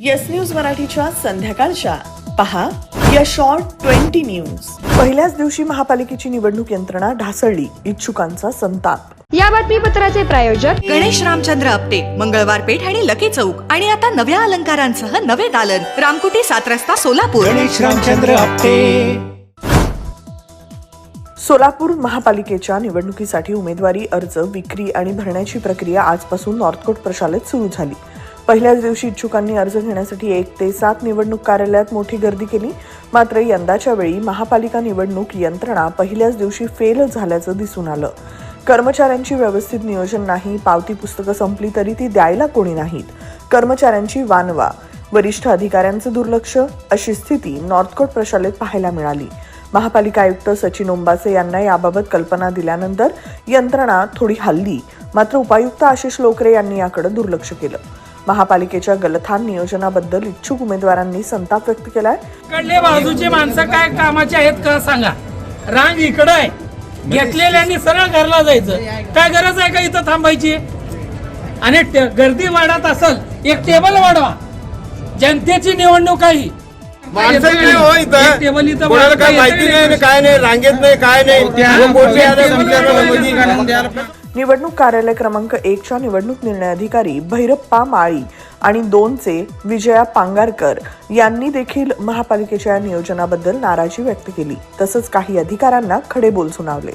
Yes news मराठीच्या संध्याकाळच्या. पहा या शॉर्ट ट्वेंटी न्यूज पहिल्याच दिवशी महापालिकेची निवडणूक यंत्रणा ढासळली इच्छुकांचा संताप. या बातमीपत्राचे प्रायोजक गणेश रामचंद्र आपटे मंगळवार पेठ आणि लकी चौक. आणि आता नव्या अलंकारांसह नवे दालन. रामकुटी सात रस्ता सोलापूर. गणेश रामचंद्र आपटे. सोलापूर महापालिकेच्या निवडणुकीसाठी उमेदवारी अर्ज विक्री आणि भरण्याची प्रक्रिया आजपासून नॉर्थकोट प्रशालेत सुरू झाली. पहिल्याच दिवशी इच्छुकांनी अर्ज घेण्यासाठी एक ते सात निवडणूक कार्यालयात मोठी गर्दी केली. मात्र यंदाच्या वेळी महापालिका निवडणूक यंत्रणा पहिल्याच दिवशी फेल झाल्याचं दिसून आलं. कर्मचाऱ्यांची व्यवस्थित नियोजन नाही पावती पुस्तकं संपली तरी ती द्यायला कोणी नाहीत. कर्मचाऱ्यांची वानवा वरिष्ठ अधिकाऱ्यांचं दुर्लक्ष अशी स्थिती नॉर्थकोट प्रशालेत पाहायला मिळाली. महापालिका आयुक्त सचिन ओंबासे यांना याबाबत कल्पना दिल्यानंतर यंत्रणा थोडी हल्ली. मात्र उपायुक्त आशिष लोकरे यांनी याकडे दुर्लक्ष केलं. महापालिकेच्या गलथान नियोजनाबद्दल इच्छुक उमेदवारांनी संताप व्यक्त केलाय. इकडले बाजूचे माणसं काय कामाचे आहेत का सांगा. रांग इकडं आहे. घेतलेल्यांनी सरळ घरला जायचं. काय गरज आहे का इथं थांबायची? आणि गर्दी वाढत असल एक टेबल वाढवा. जनतेची निवडणूक आहे ही. हो टेबल इथं काय माहिती नाही. नाही काय नाही रांगेत नाही काय नाही. निवडणूक कार्यालय क्रमांक एकच्या निवडणूक निर्णय अधिकारी भैरप्पा माळी आणि दोनचे विजया पांगारकर यांनी देखील महापालिकेच्या या नियोजनाबद्दल नाराजी व्यक्त केली. तसंच काही अधिकाऱ्यांना खडे बोल सुनावले.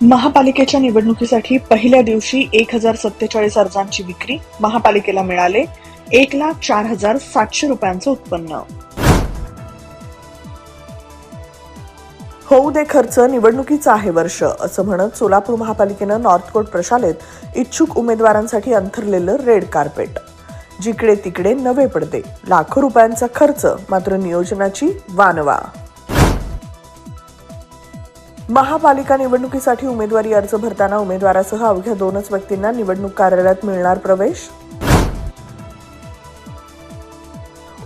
महापालिकेच्या निवडणुकीसाठी पहिल्या दिवशी एक हजार सत्तेचाळीस अर्जांची विक्री महापालिकेला मिळाले एक लाख चार हजार सातशे रुपयांचं उत्पन्न. होऊ दे खर्च निवडणुकीचं आहे वर्ष असं म्हणत सोलापूर महापालिकेनं नॉर्थकोट प्रशालेत इच्छुक उमेदवारांसाठी अंथरलेलं रेड कार्पेट. जिकडे तिकडे नवे पडदे लाखो रुपयांचा खर्च मात्र नियोजनाची वानवा. महापालिका निवडणुकीसाठी उमेदवारी अर्ज भरताना उमेदवारासह अवघ्या दोनच व्यक्तींना निवडणूक कार्यालयात मिळणार प्रवेश?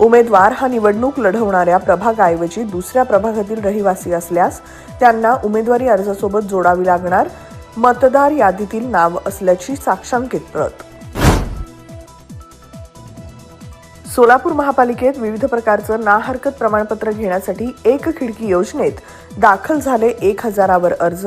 उमेदवार हा निवडणूक लढवणाऱ्या प्रभागाऐवजी दुसऱ्या प्रभागातील रहिवासी असल्यास त्यांना उमेदवारी अर्जासोबत जोडावी लागणार. मतदार यादीतील नाव असल्याची साक्षांकित प्रत. सोलापूर महापालिकेत विविध प्रकारचं ना हरकत प्रमाणपत्र घेण्यासाठी एक खिडकी योजनेत दाखल झाले एक हजारावर अर्ज.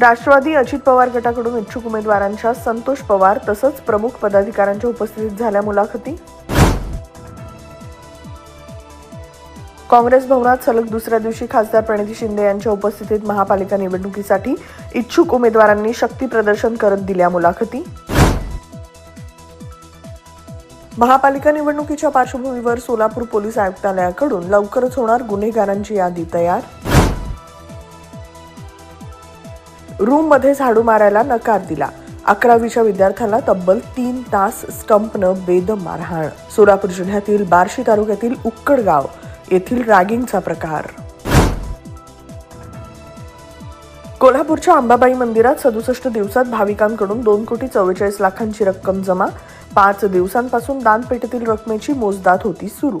Rashtravadi Ajit Pawar गटाकडून इच्छुक उमेदवारांच्या संतोष पवार तसंच प्रमुख पदाधिकाऱ्यांच्या उपस्थितीत झाल्या मुलाखती. काँग्रेस भवनात सलग दुसऱ्या दिवशी खासदार प्रणिती शिंदे यांच्या उपस्थितीत महापालिका निवडणुकीसाठी इच्छुक उमेदवारांनी शक्ती प्रदर्शन करत दिल्या मुलाखती. महापालिका निवडणुकीच्या पार्श्वभूमीवर सोलापूर पोलीस आयुक्तालयाकडून लवकरच होणार गुन्हेगारांची यादी तयार. रूममध्ये झाडू मारायला नकार दिला. अकरावीच्या विद्यार्थ्याला तब्बल तीन तास स्टंपनं बेद मारहाण. सोलापूर जिल्ह्यातील बार्शी तालुक्यातील उक्कडगाव येथील रॅगिंगचा प्रकार. कोल्हापूरच्या अंबाबाई मंदिरात सदुसष्ट दिवसात भाविकांकडून दोन कोटी चव्वेचाळीस लाखांची रक्कम जमा. पाच दिवसांपासून दानपेटीतील रकमेची मोजदाद होती सुरू.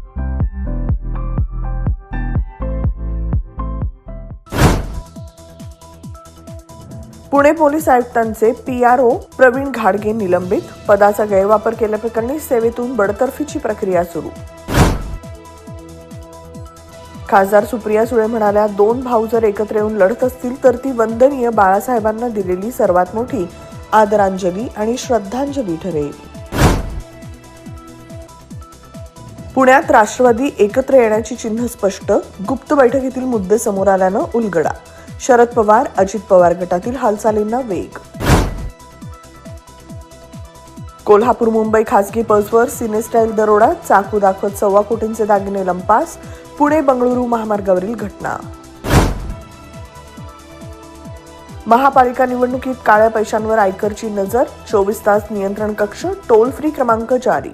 पुणे पोलीस आयुक्तांचे पी आर ओ प्रवीण घाडगे निलंबित. पदाचा गैरवापर केल्याप्रकरणी सेवेतून बडतर्फीची प्रक्रिया सुरू. खासदार सुप्रिया सुळे म्हणाल्या दोन भाऊ जर एकत्र येऊन लढत असतील तर ती वंदनीय बाळासाहेबांना दिलेली सर्वात मोठी आदरांजली आणि श्रद्धांजली ठरेल. पुण्यात राष्ट्रवादी एकत्र येण्याची चिन्ह स्पष्ट. गुप्त बैठकीतील मुद्दे समोर आल्यानं उलगडा शरद पवार अजित पवार गटातील हालचालींना वेग. कोल्हापूर मुंबई खासगी बसवर सिनेस्टाईल दरोडा चाकू दाखवत सव्वा कोटींचे दागिने लंपास पुणे बंगळुरू महामार्गावरील घटना. महापालिका निवडणुकीत काळ्या पैशांवर आयकरची नजर चोवीस तास नियंत्रण कक्ष टोल फ्री क्रमांक जारी.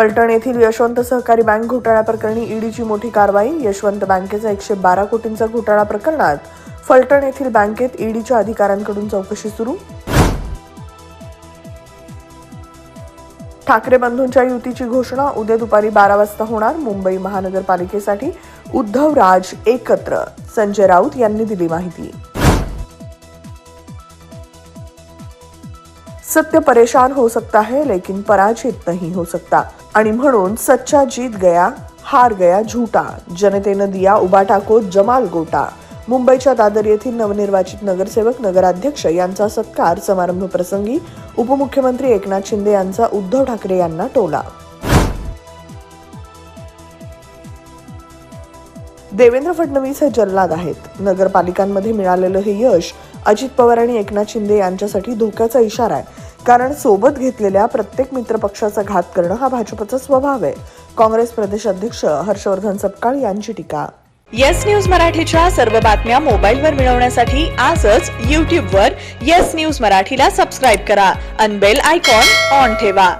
पलटण येथील यशवंत सहकारी बँक घोटाळ्या प्रकरणी ईडीची मोठी कारवाई. यशवंत बँकेचा एकशे बारा कोटींचा घोटाळा प्रकरणात फलटण येथील बँकेत ईडीच्या अधिकाऱ्यांकडून चौकशी सुरू. ठाकरे बंधूंच्या युतीची घोषणा उद्या दुपारी बारा वाजता होणार. मुंबई महानगरपालिकेसाठी उद्धव राज एकत्र. संजय राऊत यांनी दिली माहिती. सत्य परेशान हो सकता है लेकिन पराजित नहीं हो सकता. आणि म्हणून सच्चा जीत गया हार गया झुटा जनतेनं दिया उबा टाको जमाल गोटा. मुंबईच्या दादर येथील नवनिर्वाचित नगरसेवक नगराध्यक्ष यांचा सत्कार समारंभ प्रसंगी उपमुख्यमंत्री एकनाथ शिंदे यांचा उद्धव ठाकरे यांना टोला. देवेंद्र फडणवीस हे जल्लाद आहेत. नगरपालिकांमध्ये मिळालेलं हे यश अजित पवार आणि एकनाथ शिंदे यांच्यासाठी धोक्याचा इशारा आहे. कारण सोबत घेतलेल्या प्रत्येक मित्रपक्षाचा घात करणं हा भाजपचा स्वभाव आहे. काँग्रेस प्रदेश अध्यक्ष हर्षवर्धन सपकाळ यांची टीका. येस न्यूज मराठीच्या सर्व बातम्या मोबाईलवर मिळवण्यासाठी आजच यूट्यूबवर येस न्यूज मराठीला सबस्क्राईब करा. अनबेल आयकॉन ऑन ठेवा.